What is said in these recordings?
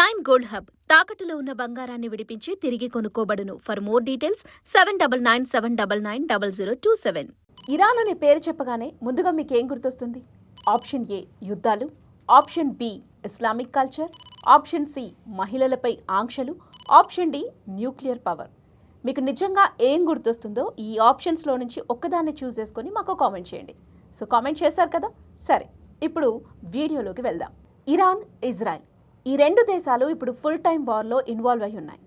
Prime gold hub తాకట్టులో ఉన్న బంగారాన్ని విడిపించి తిరిగి కొనుక్కోబడును. For more details seven double nine seven double nine double zero two seven Iran అనే పేరు చెప్పగానే ముందుగా మీకు ఏం గుర్తొస్తుంది? ఆప్షన్ ఏ యుద్ధాలు. Option B Islamic culture option C మహిళలపై ఆంక్షలు. ఆప్షన్ డి న్యూక్లియర్ పవర్ మీకు నిజంగా ఏం గుర్తొస్తుందో ఈ ఆప్షన్స్లో నుంచి ఒక్కదాన్ని చూస్ చేసుకొని మాకు కామెంట్ చేయండి. సో కామెంట్ చేశారు కదా? సరే ఇప్పుడు వీడియోలోకి వెళ్దాం. Iran Israel. ఈ రెండు దేశాలు ఇప్పుడు ఫుల్ టైం వార్లో ఇన్వాల్వ్ అయి ఉన్నాయి.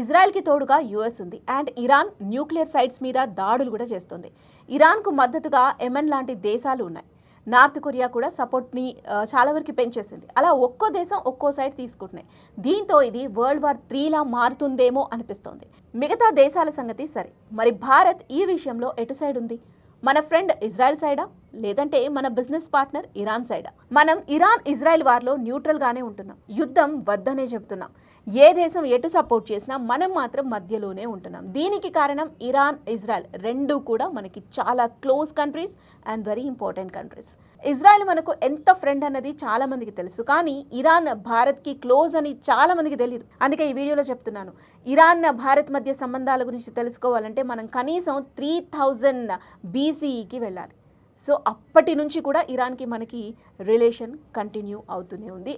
ఇజ్రాయెల్కి తోడుగా యుఎస్ ఉంది. అండ్ ఇరాన్ న్యూక్లియర్ సైట్స్ మీద దాడులు కూడా చేస్తుంది. ఇరాన్కు మద్దతుగా ఎమెన్ లాంటి దేశాలు ఉన్నాయి. నార్త్ కొరియా కూడా సపోర్ట్ని చాలా వరకు పెంచేసింది. అలా ఒక్కో దేశం ఒక్కో సైడ్ తీసుకుంటున్నాయి. దీంతో ఇది వరల్డ్ వార్ త్రీలా మారుతుందేమో అనిపిస్తోంది. మిగతా దేశాల సంగతి సరే. మరి భారత్ ఈ విషయంలో ఎటు సైడ్ ఉంది? మన ఫ్రెండ్ ఇజ్రాయెల్ సైడా లేదంటే మన బిజినెస్ పార్ట్నర్ ఇరాన్ సైడా. మనం ఇరాన్ ఇజ్రాయెల్ వార్లో న్యూట్రల్గానే ఉంటున్నాం. యుద్ధం వద్దనే చెబుతున్నాం. ఏ దేశం ఎటు సపోర్ట్ చేసినా మనం మాత్రం మధ్యలోనే ఉంటున్నాం. దీనికి కారణం ఇరాన్ ఇజ్రాయెల్ రెండు కూడా మనకి చాలా close countries and very important countries. Israel మనకు ఎంత ఫ్రెండ్ అన్నది చాలా మందికి తెలుసు. కానీ ఇరాన్ భారత్కి క్లోజ్ అని చాలా మందికి తెలియదు అందుకే ఈ వీడియోలో చెప్తున్నాను. ఇరాన్ భారత్ మధ్య సంబంధాల గురించి తెలుసుకోవాలంటే మనం కనీసం త్రీ థౌజండ్ బీసీఈకి వెళ్ళాలి. సో అప్పటి నుంచి కూడా ఇరాన్కి మనకి రిలేషన్ కంటిన్యూ అవుతూనే ఉంది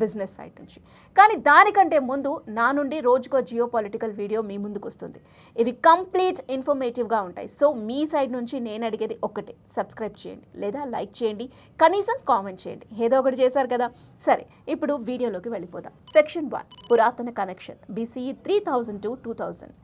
బిజినెస్ సైడ్ నుంచి. కానీ దానికంటే ముందు నా నుండి రోజుకో జియో పొలిటికల్ వీడియో మీ ముందుకు వస్తుంది. ఇవి కంప్లీట్ ఇన్ఫర్మేటివ్గా ఉంటాయి. సో మీ సైడ్ నుంచి నేను అడిగేది ఒకటే సబ్స్క్రైబ్ చేయండి లేదా లైక్ చేయండి కనీసం కామెంట్ చేయండి. ఏదో ఒకటి చేశారు కదా? సరే ఇప్పుడు వీడియోలోకి వెళ్ళిపోదాం. సెక్షన్ వన్ పురాతన connection BCE three thousand to two thousand.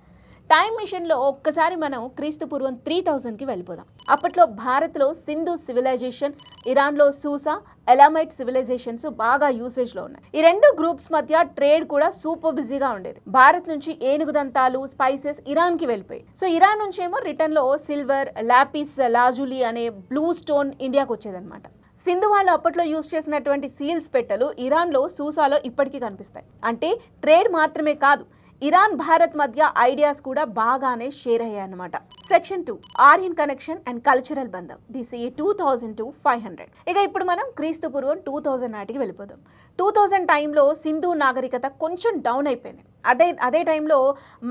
Time మిషన్లో ఒక్కసారి మనం క్రీస్తు పూర్వం త్రీ థౌజండ్కి వెళ్ళిపోదాం. అప్పట్లో భారత్లో సింధు సివిలైజేషన్ ఇరాన్లో సూసా ఎలామైట్ సివిలైజేషన్స్ బాగా యూసేజ్లో ఉన్నాయి. ఈ రెండు గ్రూప్స్ మధ్య ట్రేడ్ కూడా సూపర్ బిజీగా ఉండేది. భారత్ నుంచి ఏనుగు దంతాలు స్పైసెస్ ఇరాన్కి వెళ్ళిపోయి సో ఇరాన్ నుంచి ఏమో రిటర్న్లో సిల్వర్ లాపిస్ లాజులి అనే బ్లూ స్టోన్ ఇండియాకి వచ్చేదన్నమాట. సింధు వాళ్ళు అప్పట్లో యూజ్ చేసినటువంటి సీల్స్ పెట్టలు ఇరాన్లో సూసాలో ఇప్పటికీ కనిపిస్తాయి. అంటే ట్రేడ్ మాత్రమే కాదు ఇరాన్ భారత్ మధ్య ఐడియాస్ కూడా బాగానే share అయ్యాయన్నమాట. Section two Aryan connection and cultural బంధం BCE two thousand to five hundred. ఇక ఇప్పుడు మనం క్రీస్తు పూర్వం టూ థౌజండ్ నాటికి వెళ్ళిపోదాం. టూ థౌజండ్ టైంలో సింధు నాగరికత కొంచెం డౌన్ అయిపోయింది. అదే అదే టైంలో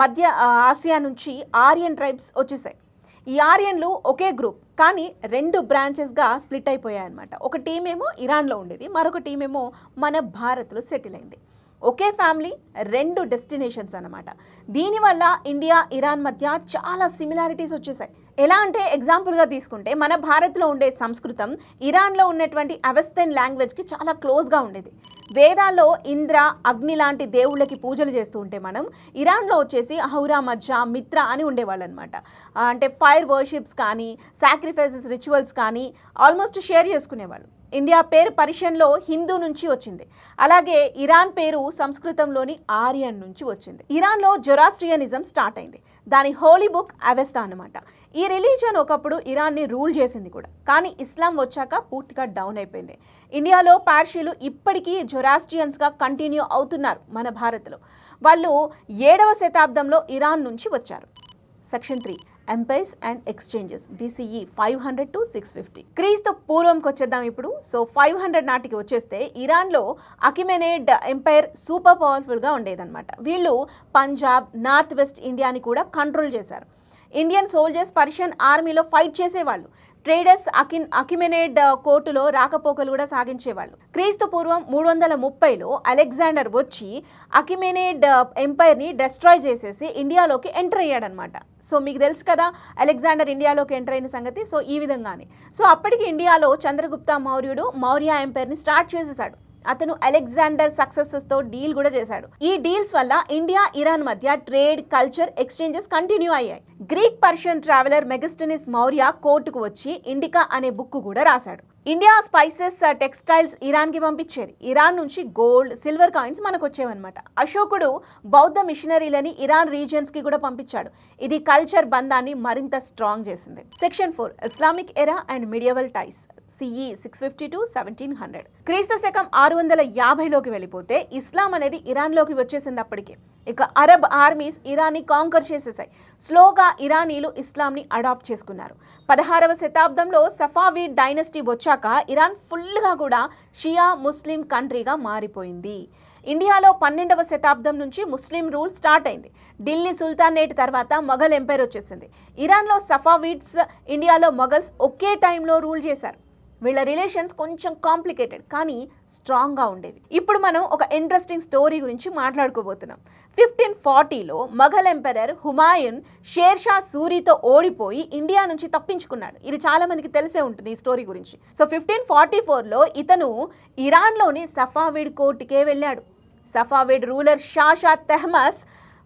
మధ్య ఆసియా నుంచి ఆర్యన్ ట్రైబ్స్ వచ్చేసాయి. ఈ ఆర్యన్లు ఒకే గ్రూప్ కానీ రెండు బ్రాంచెస్గా స్ప్లిట్ అయిపోయాయి అనమాట ఒక టీం ఏమో ఇరాన్లో ఉండేది మరొక టీం ఏమో మన భారత్లో సెటిల్ అయింది. ఒకే ఫ్యామిలీ రెండు డెస్టినేషన్స్ అనమాట దీనివల్ల ఇండియా ఇరాన్ మధ్య చాలా సిమిలారిటీస్ వచ్చేసాయి. ఎలా అంటే ఎగ్జాంపుల్గా తీసుకుంటే మన భారత్లో ఉండే సంస్కృతం ఇరాన్లో ఉన్నటువంటి అవెస్తన్ లాంగ్వేజ్కి చాలా క్లోజ్గా ఉండేది. వేదాల్లో ఇంద్ర అగ్ని లాంటి దేవుళ్ళకి పూజలు చేస్తూ ఉంటే మనం ఇరాన్లో వచ్చేసి అహౌరా మజ్జా మిత్ర అని ఉండేవాళ్ళు అనమాట అంటే ఫైర్ వర్షిప్స్ కానీ సాక్రిఫైసెస్ రిచువల్స్ కానీ ఆల్మోస్ట్ షేర్ చేసుకునేవాళ్ళు. ఇండియా పేరు పర్షియన్లో హిందూ నుంచి వచ్చింది. అలాగే ఇరాన్ పేరు సంస్కృతంలోని ఆర్యన్ నుంచి వచ్చింది. ఇరాన్లో జొరాస్ట్రియనిజం స్టార్ట్ అయింది. దాని హోలీ బుక్ అవెస్తా అనమాట ఈ రిలీజియన్ ఒకప్పుడు ఇరాన్ని రూల్ చేసింది కూడా. కానీ ఇస్లాం వచ్చాక పూర్తిగా డౌన్ అయిపోయింది. ఇండియాలో పార్షీలు ఇప్పటికీ జొరాస్ట్రియన్స్గా కంటిన్యూ అవుతున్నారు మన భారత్లో. వాళ్ళు ఏడవ శతాబ్దంలో ఇరాన్ నుంచి వచ్చారు. Section three. Empires and exchanges BCE five hundred to six fifty. క్రీస్తు పూర్వంకి వచ్చేద్దాం ఇప్పుడు. సో ఫైవ్ హండ్రెడ్ నాటికి వచ్చేస్తే ఇరాన్లో అకిమెనేడ్ ఎంపైర్ సూపర్ పవర్ఫుల్గా ఉండేదన్నమాట. వీళ్ళు పంజాబ్ నార్త్ వెస్ట్ ఇండియాని కూడా కంట్రోల్ చేశారు. ఇండియన్ సోల్జర్స్ పర్షియన్ ఆర్మీలో ఫైట్ చేసేవాళ్ళు. ట్రేడర్స్ అకిన్ అకిమెనేడ్ కోర్టులో రాకపోకలు కూడా సాగించేవాళ్ళు. క్రీస్తు పూర్వం మూడు వందల ముప్పైలో అలెగ్జాండర్ వచ్చి అకిమెనేడ్ ఎంపైర్ని డెస్ట్రాయ్ చేసేసి ఇండియాలోకి ఎంటర్ అయ్యాడనమాట. సో మీకు తెలుసు కదా అలెగ్జాండర్ ఇండియాలోకి ఎంటర్ అయిన సంగతి. సో ఈ విధంగానే. సో అప్పటికి ఇండియాలో చంద్రగుప్త మౌర్యుడు మౌర్య ఎంపైర్ని స్టార్ట్ చేసేసాడు అతను అలెగ్జాండర్ సక్సెసెస్తో డీల్ కూడా చేశాడు. ఈ డీల్స్ వల్ల ఇండియా ఇరాన్ మధ్య ట్రేడ్ కల్చర్ ఎక్స్చేంజెస్ కంటిన్యూ అయ్యాయి. Greek Persian traveller Megasthenes Maurya కోర్టుకు వచ్చి ఇండికా అనే బుక్ కూడా రాశాడు. ఇండియా స్పైసెస్ టెక్స్టైల్స్ ఇరాన్కి పంపించేది. ఇరాన్ నుంచి గోల్డ్ సిల్వర్ కాయిన్స్ మనకు వచ్చేవన్నమాట అశోకుడు బౌద్ధ మిషనరీలని ఇరాన్ రీజియన్స్కి కూడా పంపించాడు. ఇది కల్చర్ బంధాన్ని మరింత స్ట్రాంగ్ చేసింది. Section four Islamic era and medieval ties CE six fifty to seventeen hundred క్రీస్తు శకం ఆరు వందల యాభైలోకి వెళ్ళిపోతే ఇస్లాం అనేది ఇరాన్లోకి వచ్చేసింది అప్పటికే ఇక అరబ్ ఆర్మీస్ ఇరాన్ని కాంకర్ చేసేసాయి. స్లోగా ఇరానీలు ఇస్లాంని అడాప్ట్ చేసుకున్నారు. పదహారవ శతాబ్దంలో సఫావీ డైనస్టీ వచ్చాక ఇరాన్ ఫుల్గా కూడా షియా ముస్లిం కంట్రీగా మారిపోయింది. ఇండియాలో పన్నెండవ శతాబ్దం నుంచి ముస్లిం రూల్ స్టార్ట్ అయింది. ఢిల్లీ సుల్తానేట్ తర్వాత మొఘల్ ఎంపైర్ వచ్చేసింది. ఇరాన్లో సఫావిడ్స్ ఇండియాలో మొఘల్స్ ఒకే టైంలో రూల్ చేశారు. వీళ్ళ రిలేషన్స్ కొంచెం కాంప్లికేటెడ్ కానీ స్ట్రాంగ్గా ఉండేవి. ఇప్పుడు మనం ఒక ఇంట్రెస్టింగ్ స్టోరీ గురించి మాట్లాడుకోబోతున్నాం. ఫిఫ్టీన్ ఫార్టీలో మొఘల్ ఎంపరర్ హుమాయూన్ షేర్షా సూరితో ఓడిపోయి ఇండియా నుంచి తప్పించుకున్నాడు. ఇది చాలామందికి తెలిసే ఉంటుంది ఈ స్టోరీ గురించి. సో ఫిఫ్టీన్ ఫార్టీ ఫోర్లో ఇతను ఇరాన్లోని సఫావిడ్ కోర్టుకే వెళ్ళాడు. సఫావిడ్ రూలర్ షాషా తెహమస్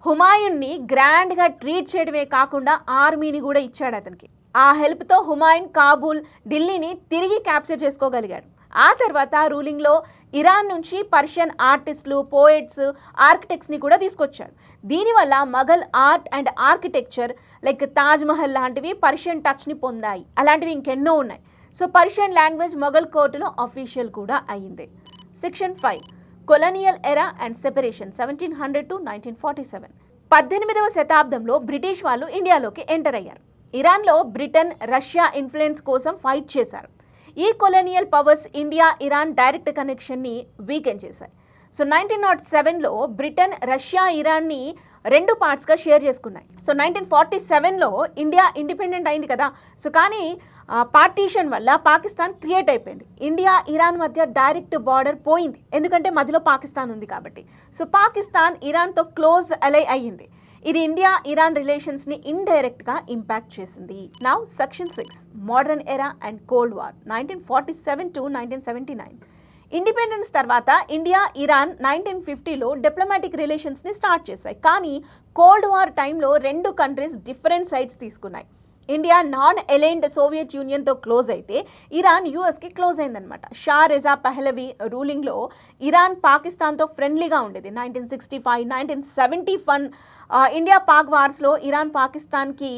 హుమాయున్ని గ్రాండ్గా ట్రీట్ చేయడమే కాకుండా ఆర్మీని కూడా ఇచ్చాడు అతనికి. ఆ హెల్ప్తో హుమాయూన్ కాబూల్ ఢిల్లీని తిరిగి క్యాప్చర్ చేసుకోగలిగాడు. ఆ తర్వాత రూలింగ్లో ఇరాన్ నుంచి పర్షియన్ ఆర్టిస్టులు పోయిట్స్ ఆర్కిటెక్ట్స్ని కూడా తీసుకొచ్చాడు. దీనివల్ల Mughal art and architecture like Taj Mahal లాంటివి పర్షియన్ టచ్ని పొందాయి. అలాంటివి ఇంకెన్నో ఉన్నాయి. సో పర్షియన్ లాంగ్వేజ్ మొఘల్ కోర్టులో అఫీషియల్ కూడా అయింది section five colonial era and separation seventeen hundred to nineteen forty seven. పద్దెనిమిదవ శతాబ్దంలో బ్రిటిష్ వాళ్ళు ఇండియాలోకి ఎంటర్ అయ్యారు. ఇరాన్లో బ్రిటన్ రష్యా ఇన్ఫ్లుయెన్స్ కోసం ఫైట్ చేశారు. ఈ colonial powers India Iran direct కనెక్షన్ని weaken చేశాయి. సో నైన్టీన్ నాట్ సెవెన్లో బ్రిటన్ రష్యా ఇరాన్ని రెండు పార్ట్స్గా షేర్ చేసుకున్నాయి. సో నైన్టీన్ ఫార్టీ సెవెన్లో ఇండియా ఇండిపెండెంట్ అయింది కదా. సో కానీ పార్టీషన్ వల్ల పాకిస్తాన్ క్రియేట్ అయిపోయింది. ఇండియా ఇరాన్ మధ్య డైరెక్ట్ బార్డర్ పోయింది. ఎందుకంటే మధ్యలో పాకిస్తాన్ ఉంది కాబట్టి. సో పాకిస్తాన్ ఇరాన్తో క్లోజ్ అలై అయ్యింది. ఇది ఇండియా ఇరాన్ రిలేషన్స్ని ఇండైరెక్ట్గా ఇంపాక్ట్ చేసింది now section six modern era and cold war nineteen forty seven to nineteen seventy nine independence తర్వాత ఇండియా ఇరాన్ నైన్టీన్ ఫిఫ్టీలో డిప్లొమాటిక్ రిలేషన్స్ని స్టార్ట్ చేశాయి. కానీ కోల్డ్ వార్ టైంలో రెండు కంట్రీస్ డిఫరెంట్ సైడ్స్ తీసుకున్నాయి. ఇండియా నాన్ ఎలైన్డ్ సోవియట్ యూనియన్తో క్లోజ్ అయితే ఇరాన్ యూఎస్కి క్లోజ్ అయిందనమాట షా రెజా పహలవి రూలింగ్లో ఇరాన్ పాకిస్తాన్తో ఫ్రెండ్లీగా ఉండేది. Nineteen sixty five nineteen seventy one India Pak వార్స్లో Iran పాకిస్తాన్కి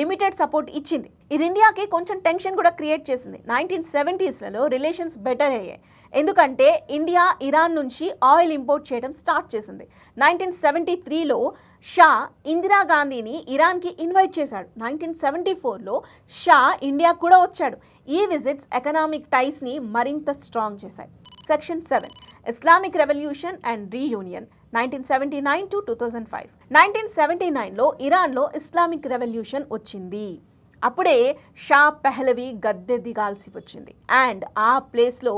లిమిటెడ్ సపోర్ట్ ఇచ్చింది. ఇది ఇండియాకి కొంచెం టెన్షన్ కూడా క్రియేట్ చేసింది. నైన్టీన్ సెవెంటీస్లలో రిలేషన్స్ బెటర్ అయ్యాయి. ఎందుకంటే ఇండియా ఇరాన్ నుంచి ఆయిల్ ఇంపోర్ట్ చేయడం స్టార్ట్ చేసింది. నైన్టీన్ సెవెంటీ త్రీలో షా ఇందిరాగాంధీని ఇరాన్కి ఇన్వైట్ చేశాడు. నైన్టీన్ సెవెంటీ ఫోర్లో షా ఇండియా కూడా వచ్చాడు. ఈ విజిట్స్ ఎకనామిక్ టైస్ని మరింత స్ట్రాంగ్ చేశాయి. Section seven Islamic revolution and reunion nineteen seventy nine to two thousand five. Nineteen seventy నైన్లో ఇరాన్లో ఇస్లామిక్ రెవల్యూషన్ వచ్చింది. అప్పుడే షా పెహలవి గద్దె దిగాల్సి వచ్చింది. అండ్ ఆ ప్లేస్లో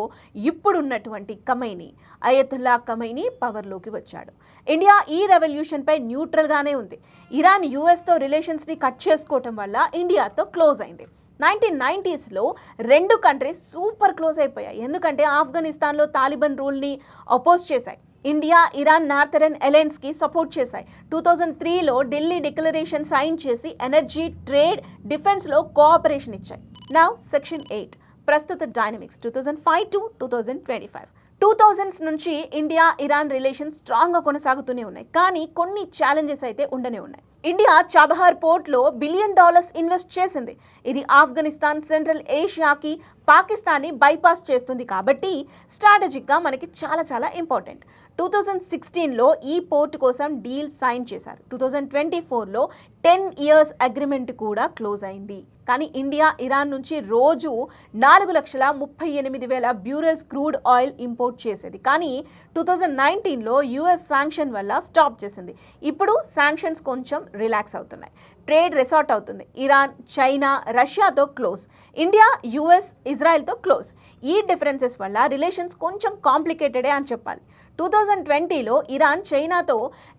ఇప్పుడున్నటువంటి కమైని అయతుల్లా కమైని పవర్లోకి వచ్చాడు. ఇండియా ఈ రెవల్యూషన్పై న్యూట్రల్గానే ఉంది. ఇరాన్ యూఎస్తో రిలేషన్స్ని కట్ చేసుకోవటం వల్ల ఇండియాతో క్లోజ్ అయింది. నైన్టీన్ నైంటీస్లో రెండు కంట్రీస్ సూపర్ క్లోజ్ అయిపోయాయి. ఎందుకంటే ఆఫ్ఘనిస్తాన్లో తాలిబన్ రూల్ని అపోజ్ చేశాయి. ఇండియా ఇరాన్ నార్థరన్ ఎలయన్స్కి సపోర్ట్ చేశాయి. టూ థౌజండ్ త్రీలో ఢిల్లీ డిక్లరేషన్ సైన్ చేసి ఎనర్జీ ట్రేడ్ డిఫెన్స్లో కోఆపరేషన్ ఇచ్చాయి. నా సెక్షన్ ఎయిట్ ప్రస్తుత dynamics two thousand five to two thousand twenty five. Two thousands నుంచి ఇండియా ఇరాన్ రిలేషన్స్ స్ట్రాంగ్గా కొనసాగుతూనే ఉన్నాయి. కానీ కొన్ని ఛాలెంజెస్ అయితే ఉండనే ఉన్నాయి. ఇండియా చాబహార్ పోర్ట్లో బిలియన్ డాలర్స్ ఇన్వెస్ట్ చేసింది. ఇది ఆఫ్ఘనిస్తాన్ సెంట్రల్ ఏషియాకి పాకిస్తాన్ని బైపాస్ చేస్తుంది కాబట్టి స్ట్రాటజిక్గా మనకి చాలా చాలా ఇంపార్టెంట్. టూ థౌజండ్ సిక్స్టీన్లో ఈ పోర్ట్ కోసం డీల్ సైన్ చేశారు. టూ థౌజండ్ ట్వంటీ ఫోర్లో టెన్ ఇయర్స్ అగ్రిమెంట్ కూడా క్లోజ్ అయింది. కానీ ఇండియా ఇరాన్ నుంచి రోజు నాలుగు లక్షల ముప్పై ఎనిమిది వేల బ్యూరల్స్ క్రూడ్ ఆయిల్ ఇంపోర్ట్ చేసేది. కానీ టూ థౌజండ్ నైన్టీన్లో యుఎస్ శాంక్షన్ వల్ల స్టాప్ చేసింది. ఇప్పుడు శాంక్షన్స్ కొంచెం రిలాక్స్ అవుతున్నాయి. ట్రేడ్ రిసార్ట్ అవుతుంది. ఇరాన్ చైనా రష్యాతో క్లోజ్. ఇండియా యుఎస్ ఇజ్రాయెల్తో క్లోజ్. ఈ డిఫరెన్సెస్ వల్ల రిలేషన్స్ కొంచెం కాంప్లికేటెడే అని చెప్పాలి. టూ థౌజండ్ ట్వంటీలో ఇరాన్ చైనాతో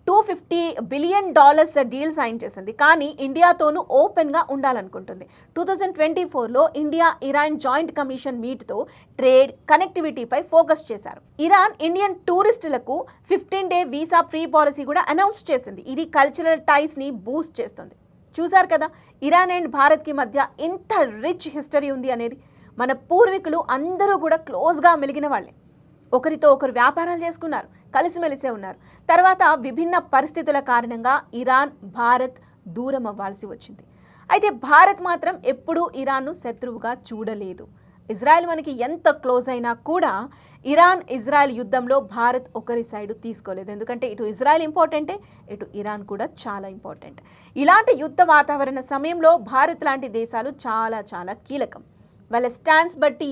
two fifty billion dollars deal sign చేసింది. కానీ ఇండియాతోనూ ఓపెన్గా ఉండాలనుకుంటుంది. టూ థౌజండ్ ట్వంటీ ఫోర్లో ఇండియా ఇరాన్ జాయింట్ కమిషన్ మీట్తో ట్రేడ్ కనెక్టివిటీపై ఫోకస్ చేశారు. Iran Indian టూరిస్టులకు fifteen day visa free policy కూడా అనౌన్స్ చేసింది. ఇది కల్చరల్ టైస్ని బూస్ట్ చేస్తుంది. చూశారు కదా ఇరాన్ అండ్ భారత్కి మధ్య ఎంత రిచ్ హిస్టరీ ఉంది అనేది. మన పూర్వీకులు అందరూ కూడా క్లోజ్గా మెలిగిన వాళ్ళే. ఒకరితో ఒకరు వ్యాపారాలు చేసుకున్నారు కలిసిమెలిసే ఉన్నారు. తర్వాత విభిన్న పరిస్థితుల కారణంగా ఇరాన్ భారత్ దూరం అవ్వాల్సి వచ్చింది. అయితే భారత్ మాత్రం ఎప్పుడూ ఇరాన్ను శత్రువుగా చూడలేదు. ఇజ్రాయెల్ మనకి ఎంత క్లోజ్ అయినా కూడా ఇరాన్ ఇజ్రాయెల్ యుద్ధంలో భారత్ ఒకరి సైడు తీసుకోలేదు. ఎందుకంటే ఇటు ఇజ్రాయెల్ ఇంపార్టెంటే ఇటు ఇరాన్ కూడా చాలా ఇంపార్టెంట్. ఇలాంటి యుద్ధ వాతావరణ సమయంలో భారత్ లాంటి దేశాలు చాలా చాలా కీలకం. వాళ్ళ స్టాండ్స్ బట్టి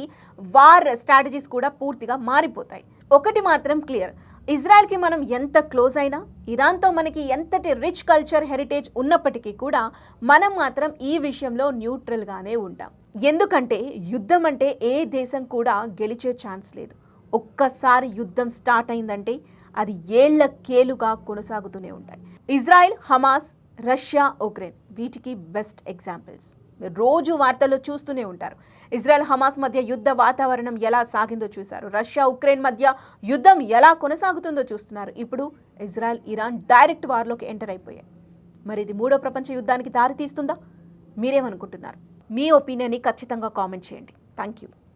వార్ స్ట్రాటజీస్ కూడా పూర్తిగా మారిపోతాయి. ఒకటి మాత్రం క్లియర్. ఇజ్రాయెల్కి మనం ఎంత క్లోజ్ అయినా ఇరాన్తో మనకి ఎంతటి రిచ్ కల్చర్ హెరిటేజ్ ఉన్నప్పటికీ కూడా మనం మాత్రం ఈ విషయంలో న్యూట్రల్గానే ఉంటాం. ఎందుకంటే యుద్ధం అంటే ఏ దేశం కూడా గెలిచే ఛాన్స్ లేదు. ఒక్కసారి యుద్ధం స్టార్ట్ అయిందంటే అది ఏళ్ళ కేలుగా కొనసాగుతూనే ఉంటాయి. ఇజ్రాయెల్ హమాస్ రష్యా ఉక్రెయిన్ వీటికి బెస్ట్ ఎగ్జాంపుల్స్. మీరు రోజు వార్తల్లో చూస్తూనే ఉంటారు. ఇజ్రాయెల్ హమాస్ మధ్య యుద్ధ వాతావరణం ఎలా సాగిందో చూశారు. రష్యా ఉక్రెయిన్ మధ్య యుద్ధం ఎలా కొనసాగుతుందో చూస్తున్నారు. ఇప్పుడు ఇజ్రాయెల్ ఇరాన్ డైరెక్ట్ వార్లోకి ఎంటర్ అయిపోయాయి. మరి ఇది మూడో ప్రపంచ యుద్ధానికి దారి తీస్తుందా మీరేమనుకుంటున్నారు? మీ ఒపీనియన్ని ఖచ్చితంగా కామెంట్ చేయండి. Thank you